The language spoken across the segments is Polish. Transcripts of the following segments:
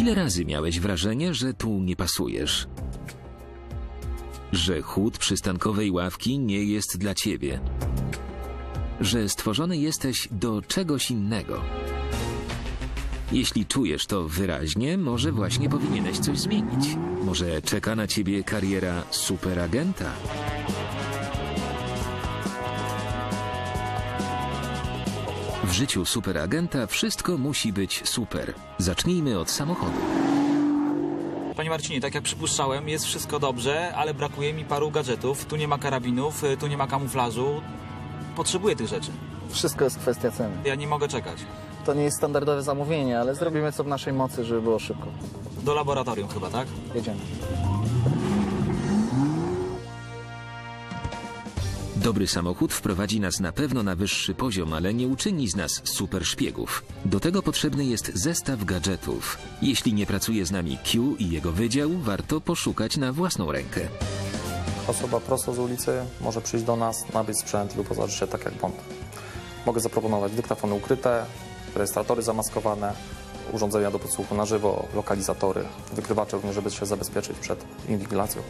Ile razy miałeś wrażenie, że tu nie pasujesz? Że chód przystankowej ławki nie jest dla ciebie? Że stworzony jesteś do czegoś innego? Jeśli czujesz to wyraźnie, może właśnie powinieneś coś zmienić. Może czeka na ciebie kariera superagenta? W życiu superagenta wszystko musi być super. Zacznijmy od samochodu. Panie Marcinie, tak jak przypuszczałem, jest wszystko dobrze, ale brakuje mi paru gadżetów. Tu nie ma karabinów, tu nie ma kamuflażu. Potrzebuję tych rzeczy. Wszystko jest kwestia ceny. Ja nie mogę czekać. To nie jest standardowe zamówienie, ale zrobimy co w naszej mocy, żeby było szybko. Do laboratorium chyba, tak? Jedziemy. Dobry samochód wprowadzi nas na pewno na wyższy poziom, ale nie uczyni z nas super szpiegów. Do tego potrzebny jest zestaw gadżetów. Jeśli nie pracuje z nami Q i jego wydział, warto poszukać na własną rękę. Osoba prosto z ulicy może przyjść do nas, nabyć sprzęt i wyposażyć się tak jak Bond. Mogę zaproponować dyktafony ukryte, rejestratory zamaskowane, urządzenia do podsłuchu na żywo, lokalizatory, wykrywacze również, żeby się zabezpieczyć przed inwigilacją.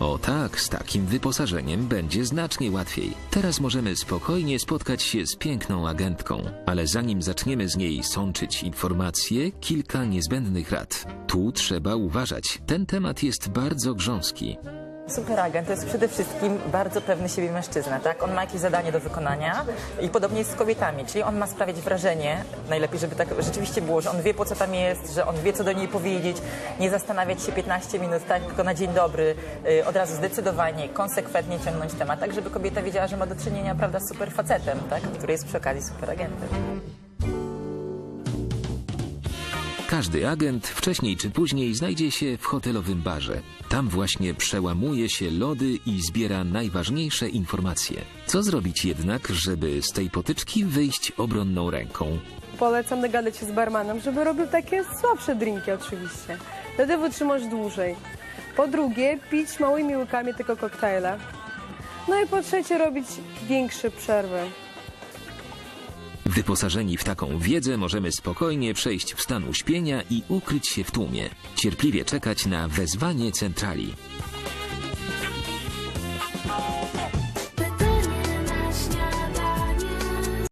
O tak, z takim wyposażeniem będzie znacznie łatwiej. Teraz możemy spokojnie spotkać się z piękną agentką, ale zanim zaczniemy z niej sączyć informacje, kilka niezbędnych rad. Tu trzeba uważać. Ten temat jest bardzo grząski. Superagent to jest przede wszystkim bardzo pewny siebie mężczyzna, tak? On ma jakieś zadanie do wykonania i podobnie jest z kobietami, czyli on ma sprawiać wrażenie, najlepiej, żeby tak rzeczywiście było, że on wie po co tam jest, że on wie co do niej powiedzieć, nie zastanawiać się 15 minut, tak? Tylko na dzień dobry, y, od razu zdecydowanie, konsekwentnie ciągnąć temat, tak żeby kobieta wiedziała, że ma do czynienia, prawda, z super facetem, tak? Który jest przy okazji superagentem. Każdy agent wcześniej czy później znajdzie się w hotelowym barze. Tam właśnie przełamuje się lody i zbiera najważniejsze informacje. Co zrobić jednak, żeby z tej potyczki wyjść obronną ręką? Polecam dogadać się z barmanem, żeby robił takie słabsze drinki oczywiście. Wtedy wytrzymasz dłużej. Po drugie, pić małymi łykami tylko koktajle. No i po trzecie, robić większe przerwy. Wyposażeni w taką wiedzę możemy spokojnie przejść w stan uśpienia i ukryć się w tłumie. Cierpliwie czekać na wezwanie centrali.